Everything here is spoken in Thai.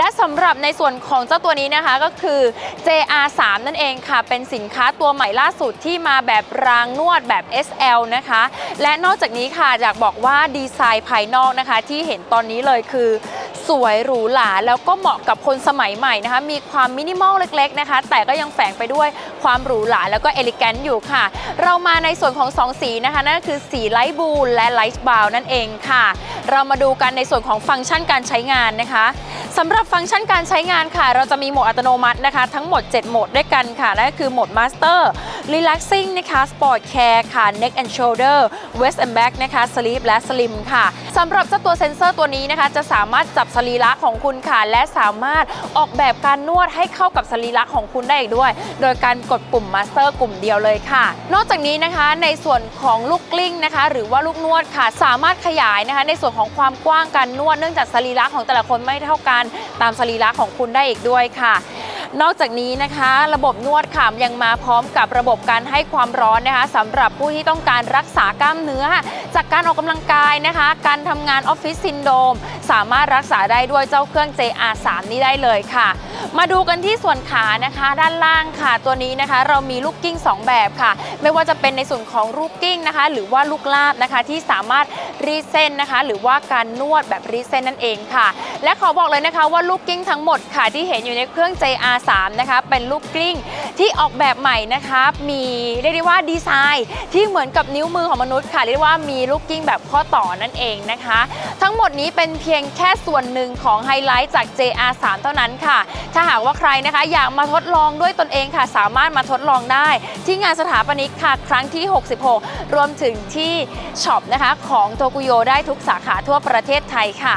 และสำหรับในส่วนของเจ้าตัวนี้นะคะก็คือ JR3 นั่นเองค่ะ เป็นสินค้าตัวใหม่ล่าสุดที่มาแบบรางนวดแบบ SL นะคะ และนอกจากนี้ค่ะอยากบอกว่าดีไซน์ภายนอกนะคะที่เห็นตอนนี้เลยคือ สวยหรูหราแล้วก็เหมาะกับคนสมัยใหม่นะคะ มีความมินิมอลเล็กๆนะคะ แต่ก็ยังแฝงไปด้วยความหรูหราแล้วก็เอลิแกนต์อยู่ค่ะ เรามาในส่วนของ 2 สีนะคะ นั่นก็คือสีไลท์บูลและไลท์บราวนั่นเองค่ะ เรามาดูกันในส่วนของฟังก์ชันการใช้งานนะคะสำหรับฟังก์ชันการใช้งานค่ะ เราจะมีโหมดอัตโนมัตินะคะ ทั้งหมด 7 โหมดด้วยกันค่ะนั่นก็คือโหมด Master Relaxing นะคะ Sport Care ค่ะ Neck and Shoulder West and Back นะคะ Sleep และ Slim ค่ะสำหรับเจ้าตัวเซ็นเซอร์ตัวนี้นะคะ จะสามารถจับสรีระของคุณค่ะ และสามารถออกแบบการนวดให้เข้ากับสรีระของคุณได้อีกด้วย โดยการกดปุ่ม Master กลุ่มเดียวเลยค่ะ นอกจากนี้นะคะในส่วนของลูกกลิ้งนะคะ หรือว่าลูกนวดค่ะ สามารถขยายนะคะ ในส่วนของความกว้างการนวดเนื่องจากสรีระของแต่ละคนไม่เท่ากัน ตามสรีระของคุณได้อีกด้วยค่ะ นอกจากนี้นะคะ ระบบนวดค่ะยังมาพร้อมกับระบบการให้ความร้อนนะคะสำหรับผู้ที่ต้องการรักษากล้ามเนื้อ จากการออกกำลังกายนะคะ การทำงานออฟฟิศซินโดม สามารถรักษาได้ด้วยเจ้าเครื่อง JR3 นี้ได้เลยค่ะ มาดูกันที่ส่วนขานะคะด้านล่างค่ะ ตัวนี้นะคะเรามีลูกกิ้ง 2 แบบค่ะ ไม่ว่าจะเป็นในส่วนของลูกกิ้งนะคะ หรือว่าลูกลาบนะคะที่สามารถรีเส้นนะคะ หรือว่าการนวดแบบรีเส้นนั่นเองค่ะ และขอบอกเลยนะคะว่าลูกกิ้งทั้งหมดค่ะที่เห็นอยู่ในเครื่อง JR3 นะคะเป็นลูกกิ้ง ที่ออกแบบใหม่นะคะมีเรียกได้ว่าดีไซน์ที่เหมือนกับนิ้วมือของมนุษย์ค่ะเรียกได้ว่ามีลูกกิ้งแบบข้อต่อนั่นเองนะคะ ทั้งหมดนี้เป็นเพียงแค่ส่วนหนึ่งของไฮไลท์จาก JR3 เท่านั้นค่ะ ถ้าหากว่าใครนะคะอยากมาทดลองด้วยตนเองค่ะ สามารถมาทดลองได้ ที่งานสถาปนิกค่ะ ครั้งที่ 66 รวมถึงที่ช็อปนะคะของโตกุโยได้ทุกสาขาทั่วประเทศไทยค่ะ